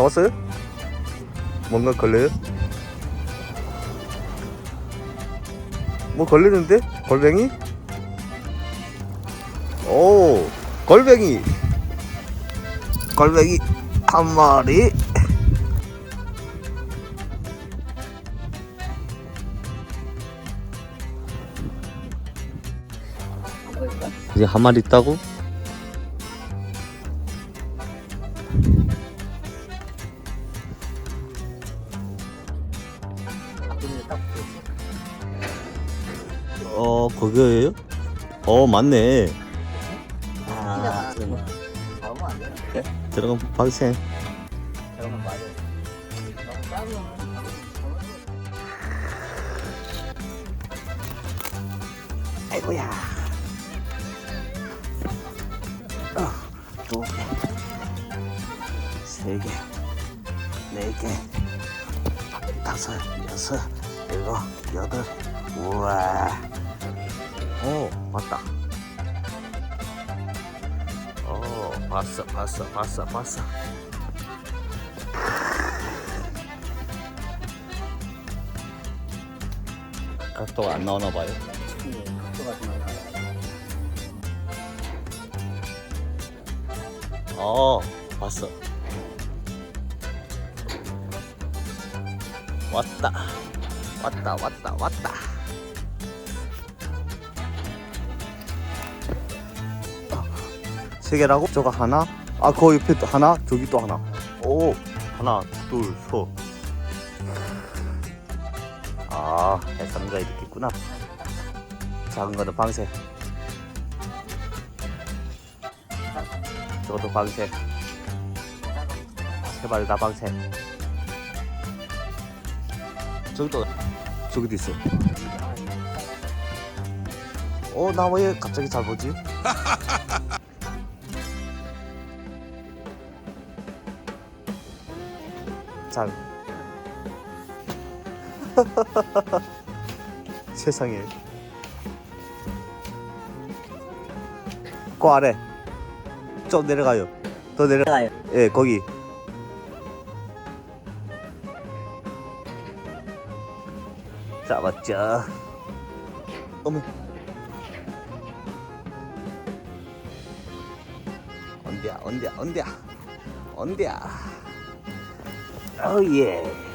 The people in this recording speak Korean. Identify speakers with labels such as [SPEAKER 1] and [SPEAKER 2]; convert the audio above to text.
[SPEAKER 1] 잡았어요? 뭔가 걸려요? 뭐 걸리는데? 골뱅이? 오, 골뱅이. 골뱅이 한 마리. 이제 한 마리 있다고? 어, 거기에요? 어, 맞네. 아,
[SPEAKER 2] 잡으면 안 돼요.
[SPEAKER 1] 들어간 방생.
[SPEAKER 2] 저러면 맞아요. 너무 작으면
[SPEAKER 1] 아이고야. 어, 두 개, 세 개, 네 개, 다섯, 여섯, 일곱, 여덟. 우와. 오, 맞다. 오, 봤어, 봤어, 봤어, 봤어. 각도가 안 나오나 봐요.
[SPEAKER 2] 예, 각도가 좀 나와요.
[SPEAKER 1] 어, 봤어. 왔다. 왔다, 왔다, 왔다. 세 개라고? 저거 하나? 아, 그 옆에 또 하나? 저기 또 하나. 오, 하나, 둘, 소. 아, 해삼가 이렇게 있구나. 작은 거는 방새. 저것도 방새. 세발 다 방새. 저기도, 저기도 있어. 어, 나 왜 갑자기 잘 보지? 잘. 세상에. 그 아래. 좀 내려가요. 더 내려.
[SPEAKER 2] 내가요.
[SPEAKER 1] 예, 거기. 잡았죠. 어머. 언디야, 언디야, 언디야. 언디야. 어, 예.